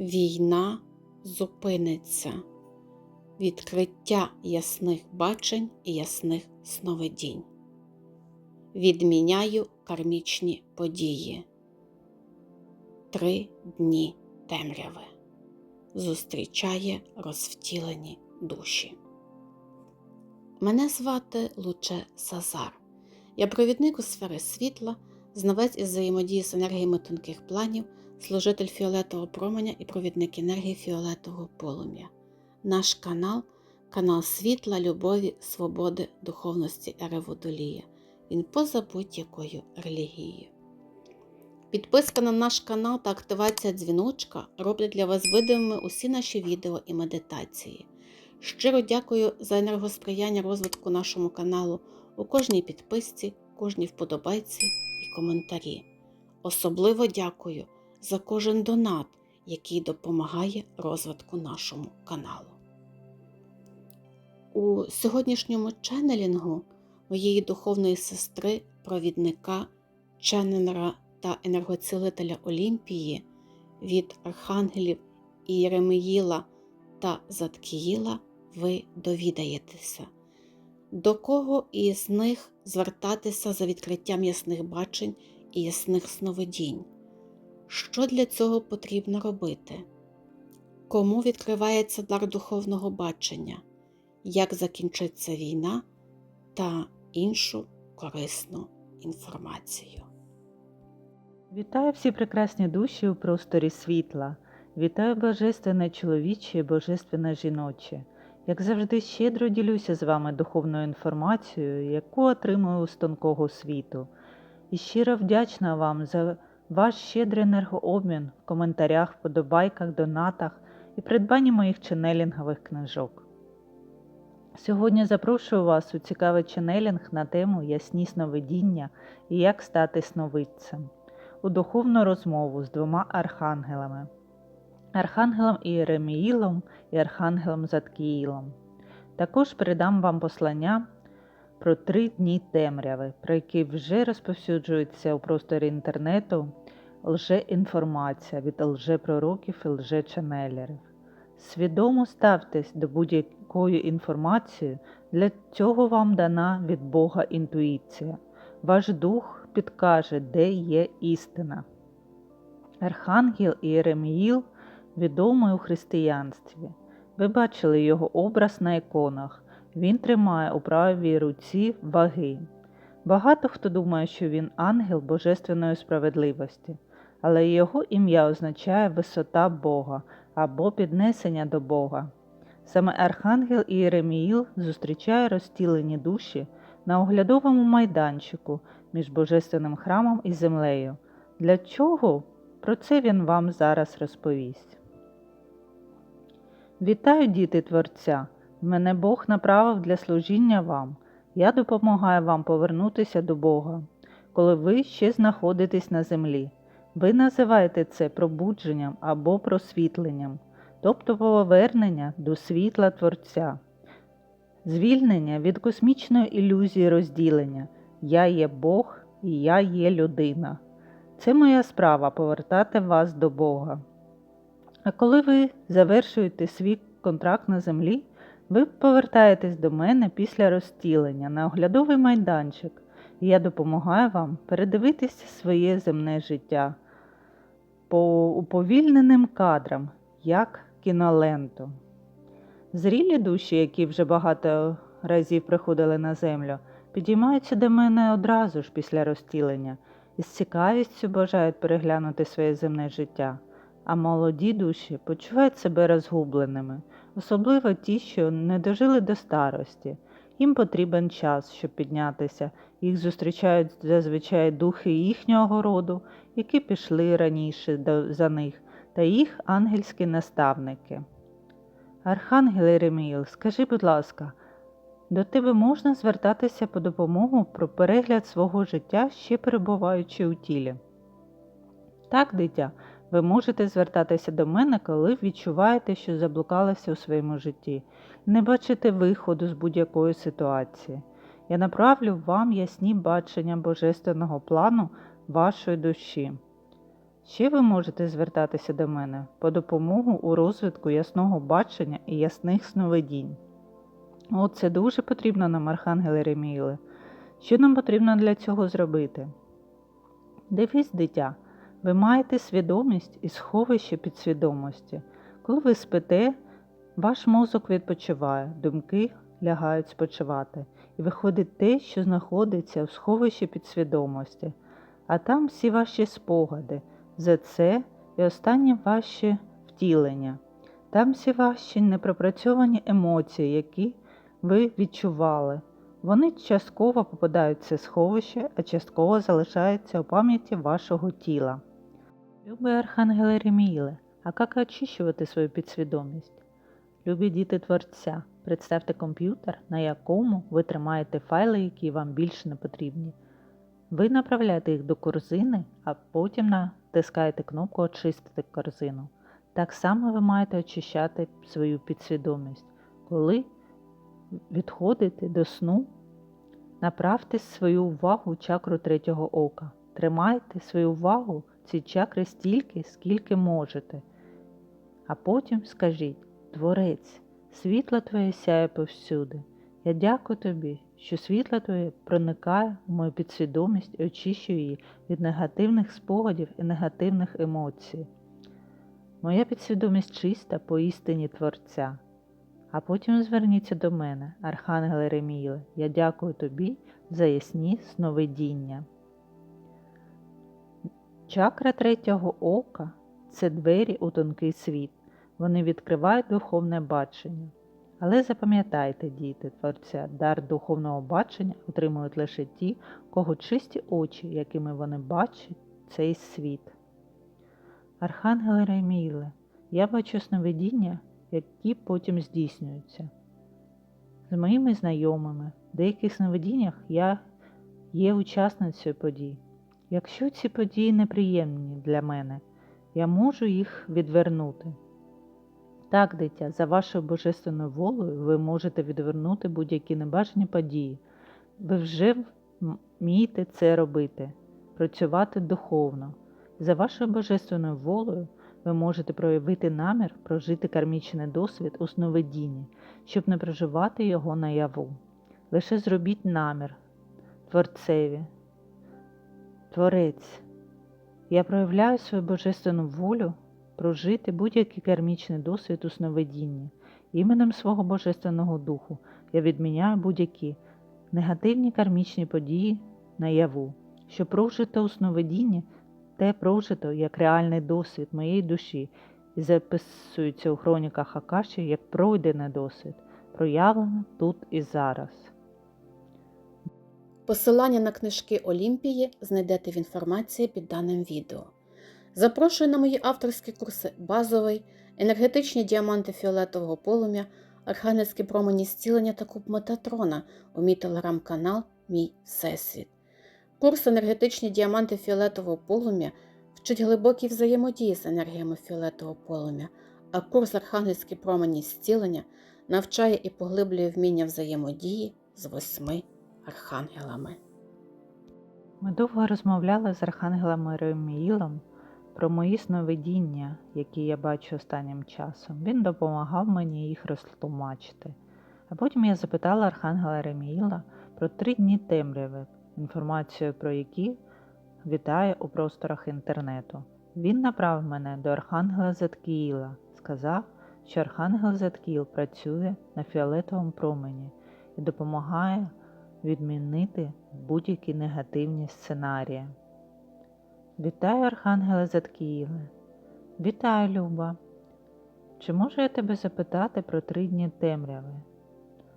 Війна зупиниться. Відкриття ясних бачень і ясних сновидінь. Відміняю кармічні події. Три дні темряви. Зустрічає розвтілені душі. Мене звати Луче Сазар. Я провідник у сфери світла, знавець із взаємодії з енергіями тонких планів, служитель фіолетового променя і провідник енергії фіолетового полум'я. Наш канал канал світла, любові, свободи, духовності ери Водолія. Він поза будь-якою релігією. Підписка на наш канал та активація дзвіночка роблять для вас видимими усі наші відео і медитації. Щиро дякую за енергосприяння розвитку нашому каналу у кожній підписці, кожній вподобайці і коментарі. Особливо дякую за кожен донат, який допомагає розвитку нашому каналу. У сьогоднішньому ченнелінгу моєї духовної сестри, провідника, ченнелера та енергоцілителя Олімпії від архангелів Єремеїла та Заткіїла ви довідаєтеся, до кого із них звертатися за відкриттям ясних бачень і ясних сновидінь. Що для цього потрібно робити? Кому відкривається дар духовного бачення? Як закінчиться війна та іншу корисну інформацію. Вітаю всі прекрасні душі у просторі світла. Вітаю божественне чоловіче і божественне жіноче. Як завжди, щедро ділюся з вами духовною інформацією, яку отримую з тонкого світу. І щиро вдячна вам за ваш щедрий енергообмін в коментарях, вподобайках, донатах і придбанні моїх ченелінгових книжок. Сьогодні запрошую вас у цікавий ченелінг на тему Ясні сновидіння і як стати сновидцем у духовну розмову з двома архангелами Архангелом Іереміїлом і Архангелом Заткіїлом. Також передам вам послання про три дні темряви, про які вже розповсюджується у просторі інтернету лжеінформація від лжепророків і лжечанелерів. Свідомо ставтесь до будь-якої інформації, для цього вам дана від Бога інтуїція. Ваш дух підкаже, де є істина. Архангел Іереміїл відомий у християнстві. Ви бачили його образ на іконах. Він тримає у правій руці ваги. Багато хто думає, що він ангел божественної справедливості, але його ім'я означає висота Бога або піднесення до Бога. Саме Архангел Іереміїл зустрічає розтілені душі на оглядовому майданчику між божественним храмом і землею. Для чого? Про це він вам зараз розповість. Вітаю, діти Творця! Мене Бог направив для служіння вам. Я допомагаю вам повернутися до Бога, коли ви ще знаходитесь на землі. Ви називаєте це пробудженням або просвітленням, тобто повернення до світла Творця, звільнення від космічної ілюзії розділення Я є Бог і я є людина. Це моя справа повертати вас до Бога. А коли ви завершуєте свій контракт на землі, ви повертаєтесь до мене після розтілення на оглядовий майданчик, я допомагаю вам передивитися своє земне життя по уповільненим кадрам, як кіноленту. Зрілі душі, які вже багато разів приходили на землю, підіймаються до мене одразу ж після розтілення і з цікавістю бажають переглянути своє земне життя а молоді душі почувають себе розгубленими, особливо ті, що не дожили до старості. Їм потрібен час, щоб піднятися. Їх зустрічають зазвичай духи їхнього роду, які пішли раніше за них, та їх ангельські наставники. Архангел Єреміїл, скажи, будь ласка, до тебе можна звертатися по допомогу про перегляд свого життя, ще перебуваючи у тілі? Так, дитя, ви можете звертатися до мене, коли відчуваєте, що заблукалися у своєму житті, не бачите виходу з будь-якої ситуації. Я направлю вам ясні бачення божественного плану вашої душі. Ще ви можете звертатися до мене по допомогу у розвитку ясного бачення і ясних сновидінь. О, це дуже потрібно нам, Архангеле Реміїле. Що нам потрібно для цього зробити? Дивись, дитя, ви маєте свідомість і сховище підсвідомості. Коли ви спите, ваш мозок відпочиває, думки лягають спочивати, і виходить те, що знаходиться в сховищі підсвідомості, а там всі ваші спогади, за це і останні ваші втілення. Там всі ваші непропрацьовані емоції, які ви відчували. Вони частково попадають в це сховище, а частково залишаються у пам'яті вашого тіла. Любий Архангеле Реміїле, а як очищувати свою підсвідомість? Любі діти Творця, представте комп'ютер, на якому ви тримаєте файли, які вам більше не потрібні. Ви направляєте їх до корзини, а потім натискаєте кнопку Очистити корзину. Так само ви маєте очищати свою підсвідомість. Коли відходите до сну, направте свою увагу в чакру третього ока. Тримайте свою увагу в цій чакри стільки, скільки можете. А потім скажіть, Творець, світло Твоє сяє повсюди. Я дякую тобі, що світло Твоє проникає в мою підсвідомість і очищує її від негативних спогадів і негативних емоцій. Моя підсвідомість чиста по істині Творця. А потім зверніться до мене, Архангеле Реміїле, я дякую тобі за ясні сновидіння. Чакра третього ока це двері у тонкий світ. Вони відкривають духовне бачення. Але запам'ятайте, діти Творця, дар духовного бачення отримують лише ті, кого чисті очі, якими вони бачать цей світ. Архангеле Ремійле, я бачу сновидіння, які потім здійснюються. З моїми знайомими, в деяких сновидіннях я є учасницею подій. Якщо ці події неприємні для мене, я можу їх відвернути. Так, дитя, за вашою божественною волею ви можете відвернути будь-які небажані події. Ви вже вмієте це робити, працювати духовно. За вашою божественною волею ви можете проявити намір прожити кармічний досвід у сновидінні, щоб не проживати його наяву. Лише зробіть намір, Творцеві. Творець, я проявляю свою божественну волю прожити будь-який кармічний досвід у сновидінні. Іменем свого Божественного Духу я відміняю будь-які негативні кармічні події наяву, що прожито у сновидінні, те прожито як реальний досвід моєї душі і записується у хроніках Акаші як пройдений досвід, проявлено тут і зараз. Посилання на книжки Олімпії знайдете в інформації під даним відео. Запрошую на мої авторські курси базовий, енергетичні діаманти фіолетового полум'я, архангельські промені зцілення та куб Метатрона у мій телеграм-канал Мій Всесвіт. Курс енергетичні діаманти фіолетового полум'я вчить глибокій взаємодії з енергіями фіолетового полум'я, а курс архангельські промені зцілення навчає і поглиблює вміння взаємодії з восьми архангелами. Ми довго розмовляли з архангелом Реміїлом про мої сновидіння, які я бачу останнім часом. Він допомагав мені їх розтлумачити. А потім я запитала Архангела Реміїла про три дні темряви, інформацію про які вітає у просторах інтернету. Він направив мене до Архангела Заткіїла, сказав, що Архангел Заткіл працює на фіолетовому промені і допомагає відмінити будь-які негативні сценарії. Вітаю, Архангеле Заткіїле. Вітаю, Люба. Чи можу я тебе запитати про три дні темряви?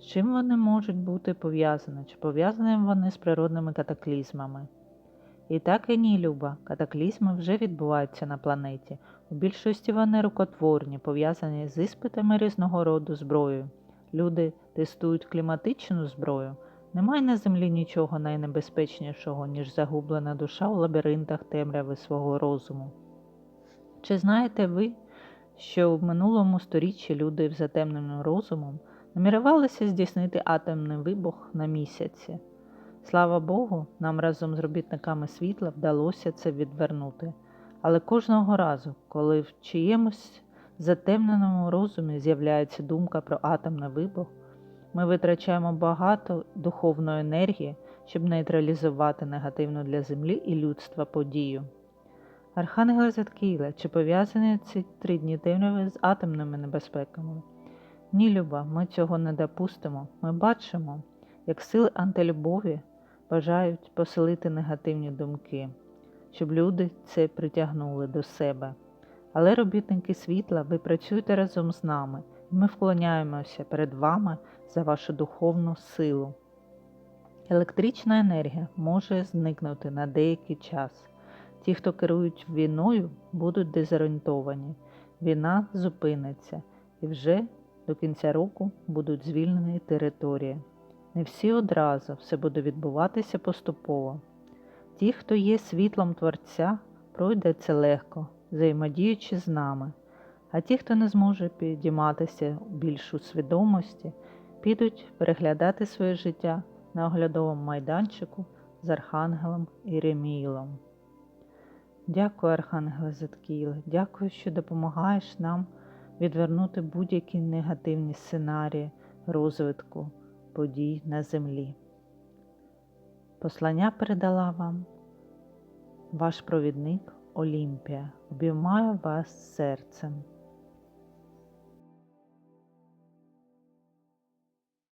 З чим вони можуть бути пов'язані? Чи пов'язані вони з природними катаклізмами? І так і ні, Люба, катаклізми вже відбуваються на планеті. У більшості вони рукотворні, пов'язані з іспитами різного роду зброєю. Люди тестують кліматичну зброю. Немає на землі нічого найнебезпечнішого, ніж загублена душа у лабіринтах темряви свого розуму. Чи знаєте ви, що в минулому сторіччі люди з затемненим розумом намірювалися здійснити атомний вибух на місяці? Слава Богу, нам разом з робітниками світла вдалося це відвернути. Але кожного разу, коли в чиємусь затемненому розумі з'являється думка про атомний вибух, ми витрачаємо багато духовної енергії, щоб нейтралізувати негативну для Землі і людства подію. Архангеле Заткійле, чи пов'язані ці три дні темряви з атомними небезпеками? Ні, Люба, ми цього не допустимо. Ми бачимо, як сили антилюбові бажають поселити негативні думки, щоб люди це притягнули до себе. Але, робітники світла, ви працюєте разом з нами, ми вклоняємося перед вами за вашу духовну силу. Електрична енергія може зникнути на деякий час. Ті, хто керують війною, будуть дезорієнтовані. Війна зупиниться і вже до кінця року будуть звільнені території. Не всі одразу все буде відбуватися поступово. Ті, хто є світлом Творця, пройде це легко, взаємодіючи з нами. А ті, хто не зможе підійматися більш у свідомості, підуть переглядати своє життя на оглядовому майданчику з Архангелом Іремілом. Дякую, Архангеле Заткійле, дякую, що допомагаєш нам відвернути будь-які негативні сценарії розвитку подій на землі. Послання передала вам ваш провідник Олімпія. Обіймаю вас серцем.